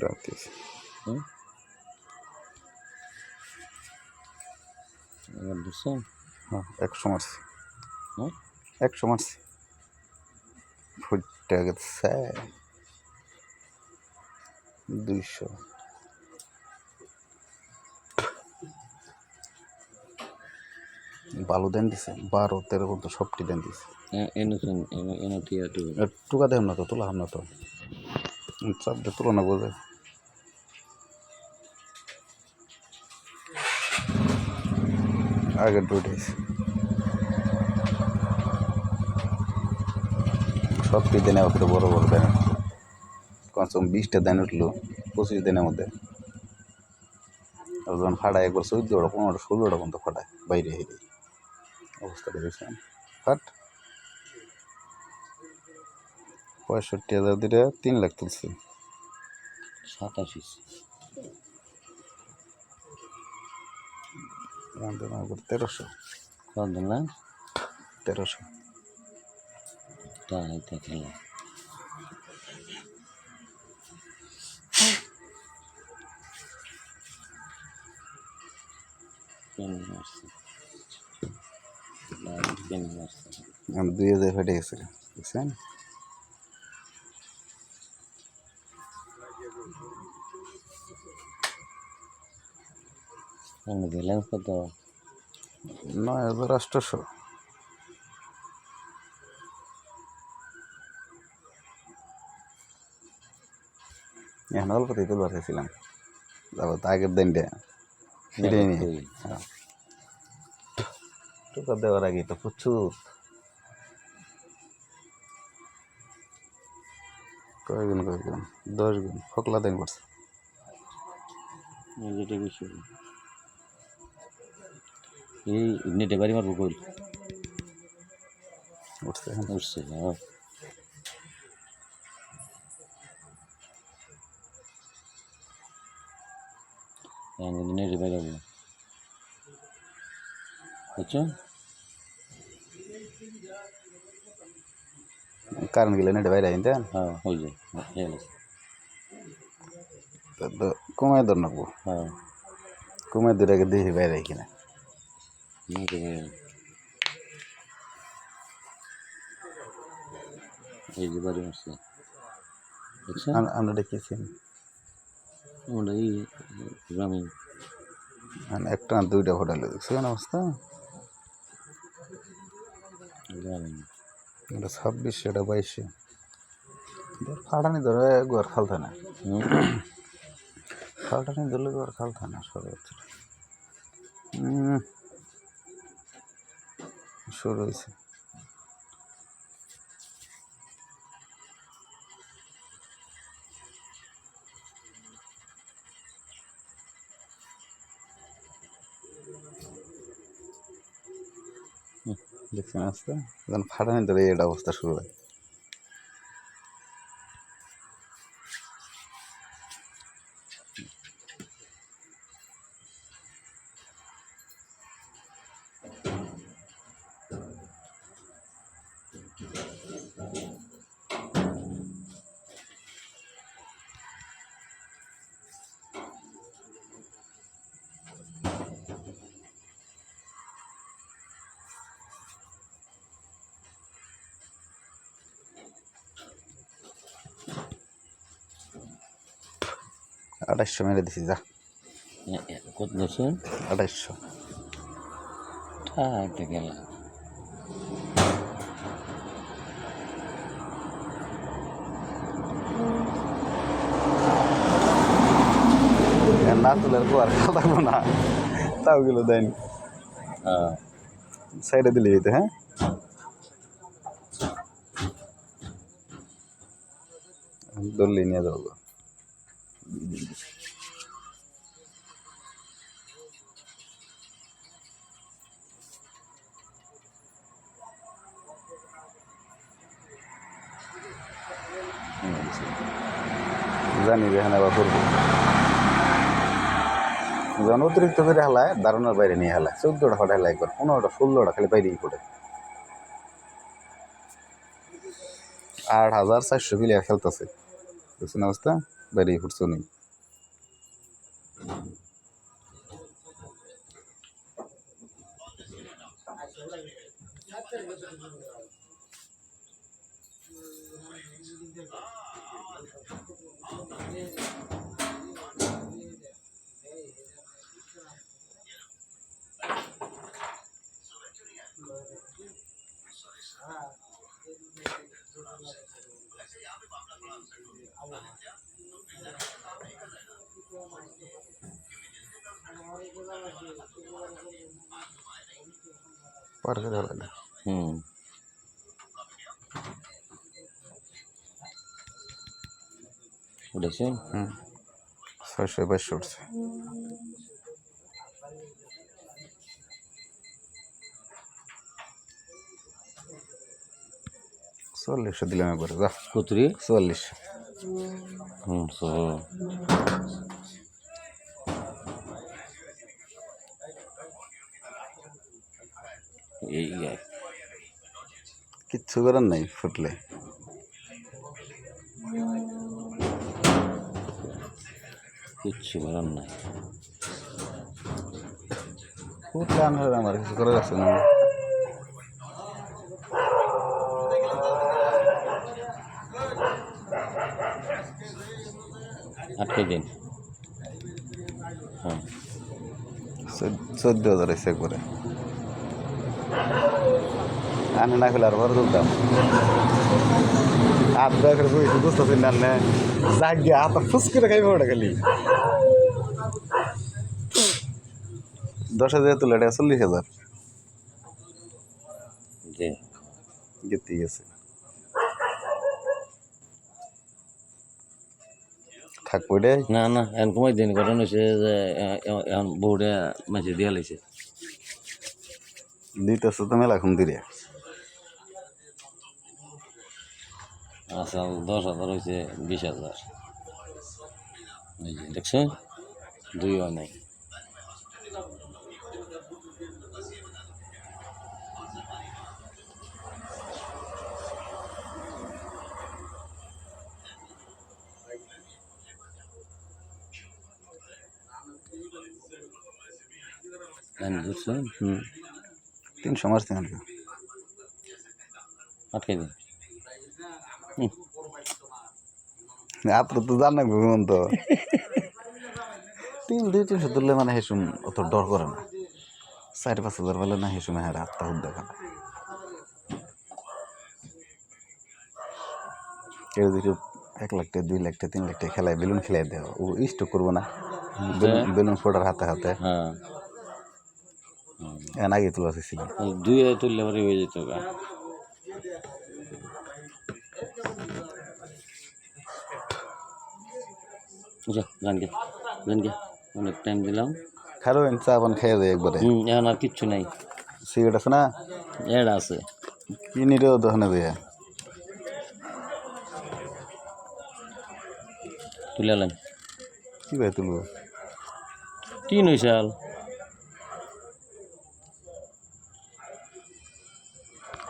ডাকতেছি এবার দিচ্ছেন হ্যাঁ একশো মারছি হুম একশো মারছি ফুটটা গেছে দুইশো। বালু দেন দিছে বারো তেরো পর্যন্ত সবটি দেন দিছে। এনে একটু আর টুকা দেন না তো তোলা হাম না তো। চাপ দিয়ে তুলনা বোঝে আগের দুইটাইছে সব কি দিনে ওপরে বড় বড় দেন। কমসে কম বিশটা দেন উঠল পঁচিশ দিনের মধ্যে। যখন ফাটায় একবার চোদ্দোটা, পনেরোটা, ষোলোটা পর্যন্ত ফাটায় বাইরে হেরে অবস্থাটা দেখছেন? ফাট। পঁয়ষট্টি হাজার দিলে তিন লাখ তুলছি। সাতাশি। তেরোশো। কত না তাই দুই হাজার ফেটে গেছে বুঝছেন? ব্যালেন্স কত নয় হাজার আটশোশো এখন অল্পতেই তুলবার চাইছিলাম তারপর আগের দিনটা সেটাই নিয়ে টুকা দেওয়ার আগে তো প্রচুর কয়গুণ কয়গুণ দশ গুণ ফকলা দিন করছে এই যেটা বেশি এই নেটে বাড়ি মারবো কই উঠছে এখন উঠছে হ্যাঁ এখন কিন্তু নেটে বাইরে যাব বুঝছ কারেন্ট গেলে নেটে বাইরে আইন হ্যাঁ হয়ে যায় হয়ে গেছে তো কমায় ধর নেব হ্যাঁ এই যে বাড়ি আম- আমরা দেখেছি আমরা এই গ্রামে একটা না দুইটা হোটেল দেখছেন অবস্থা এটা ছাব্বিশশো এটা বাইশশো ফাটানি ধরে গোয়ার খালতে না ফাটানি ধরলে গোয়ার খালতে না সর্বোচ্চ শুরু রয়েছে। দেখছেন আসতে ফাটানি ধরে এটা অবস্থা শুরু হয়। আঠাইশশো মেরে দিছি যা। কত বছর আঠাইশশো থাকতে গেলাম। না তুলে আর থাকব না। তাও গেলো দেয়নি। হ্যাঁ সাইডে দিলে যেতে হ্যাঁ? দল্লি নিয়ে যাব জানি যে এখানে আবার করব। যখন অতিরিক্ত করে হেলায় দারুণের বাইরে নিয়ে হেলায়। চোদ্দোটা ফটা হেলায় একবার পনেরোটা, ষোলোটা খালি বাইরেই পড়ে। আট হাজার চারশো প্লেয়ার খেলতেছে। বুঝছেন অবস্থা? বেরিয়ে ফুটছো নি পার করে হলো হুম উঠেছেন হুম। ছয়শো বাইশশো উঠছে। চল্লিশশো দিলাম একবারে যা। কতরি চল্লিশ হুম সো এই কিচ্ছু করার নাই ফুটলে। কিচ্ছু বলার নাই। ফুটলে আমার আমার? কিছু করার আছে না? আটকে দিন। হ্যাঁ চোদ্দ হাজার এসে একবারে। আনে না আর বড় দুধ হাত দেওয়া করে বইছি বুঝতেছি না নে। যাক গিয়ে হাত ফুস করে খাইবে ওটা খালি। দশ হাজার তুলে এটা চল্লিশ হাজার। গেতে গেছে। থাকব না না এখন কমাই দিন কারণ হচ্ছে যে এখন বউটা মাঝে দিয়া লাইছে। দিতেছে তো মেলা ঘুম দিয়ে আসল দশ হাজার হয়েছে বিশ হাজার এই যে দেখছ দুই হয় নাই লাইন বুঝছ হুম তিনশো মারছে আমাকে আটকে দিন আপনার তো জান না ঘুমন তো তিন দুই তিনশো তুললে মানে হেসুম অত ডর করে না। চার পাঁচ হাজার বলে না হেসুম হ্যাঁ আত্মা হুদ দেখা কেউ যদি এক লাখ টাকা দুই লাখ টাকা তিন লাখ টাকা খেলায় বেলুন খেলাই দেওয়া ও স্টক করব না। বেলুন বেলুন ফোটার হাতে হাতে। হ্যাঁ। আগে তোলা ওই দুই তুললে পরে হয়ে যেত অনেক টাইম দিলাম। খারোইন চা পান খেয়ে যায় একবারে। হুম এখন আর কিচ্ছু নাই। সিগারেট আছে না? এড আছে। কিনি রেও দোকানে দিয়ে তুলে আলেন। কি ভাই তুলবো? তিন হয়েছে আল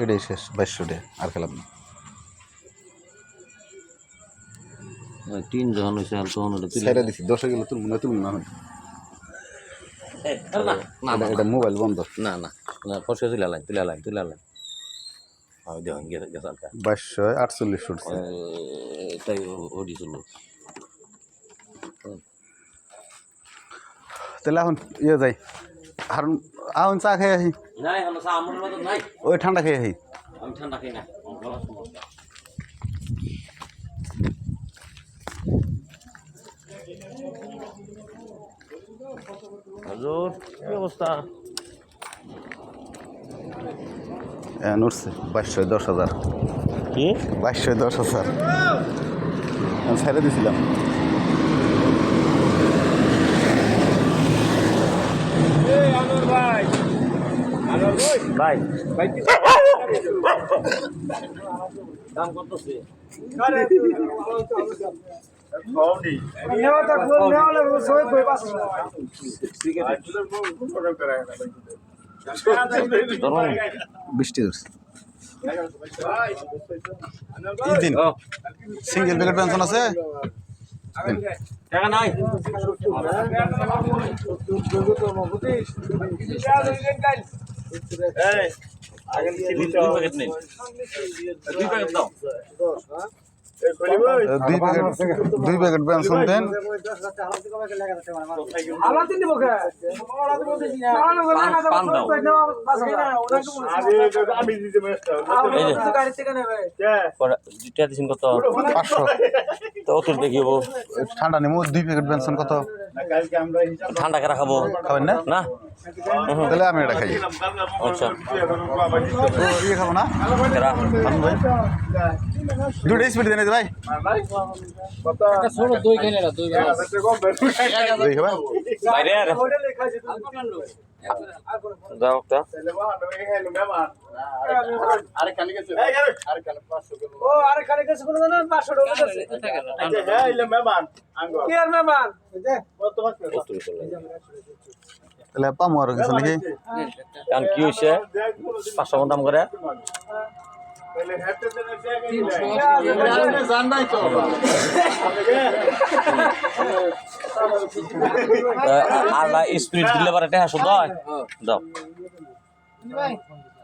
এটাই শেষ বাইশশো টাকা আর খেলাম না। তিন যখন হয়েছে আল তখন ওটা তুলে ছেড়ে দিছি দশে গেলে তুলবো না তুলবো না হয়। এটা এটা মোবাইল বন্ধ। না না না ফসকে তুলে আলাইন তুলে আলাইন তুলে আলকা বাইশশো আটচল্লিশ উঠছে। ওডি ছিল। তাহলে এখন ইয়ে যাই। আর এখন চা খেয়ে আসি ওই ঠান্ডা খেয়ে আসি আমি ঠান্ডা খাই না হুজুর কি অবস্থা? এখন উঠছে বাইশশো দশ হাজার। কি? বাইশশো দশ হাজার। আমি ছেড়ে ভাই। দাম কত বৃষ্টি সিঙ্গেল প্যাকেট পেনশন আছে টাকা নাই দুই প্যাকেট নেই দুই প্যাকেট দাও দুই প্যাকেট দুই প্যাকেট পেনশন দেন। পাঁচশো। তো ঠান্ডা নেমু দুই প্যাকেট পেনশন কত? ঠান্ডা করে খাব। খাবেন না? না? তাহলে আমি এটা খাই। আচ্ছা। ইয়ে খাব না? দুটো স্পিড দেন এই যে ভাই। দই খাবেন আর যাও একটা কত তাহলে পামো আর কিছু নাকি? কারণ কি হয়েছে? পাঁচশো দাম করে। আর স্পিরিট দিলে পারে টেহা শুধু হয়? দাও।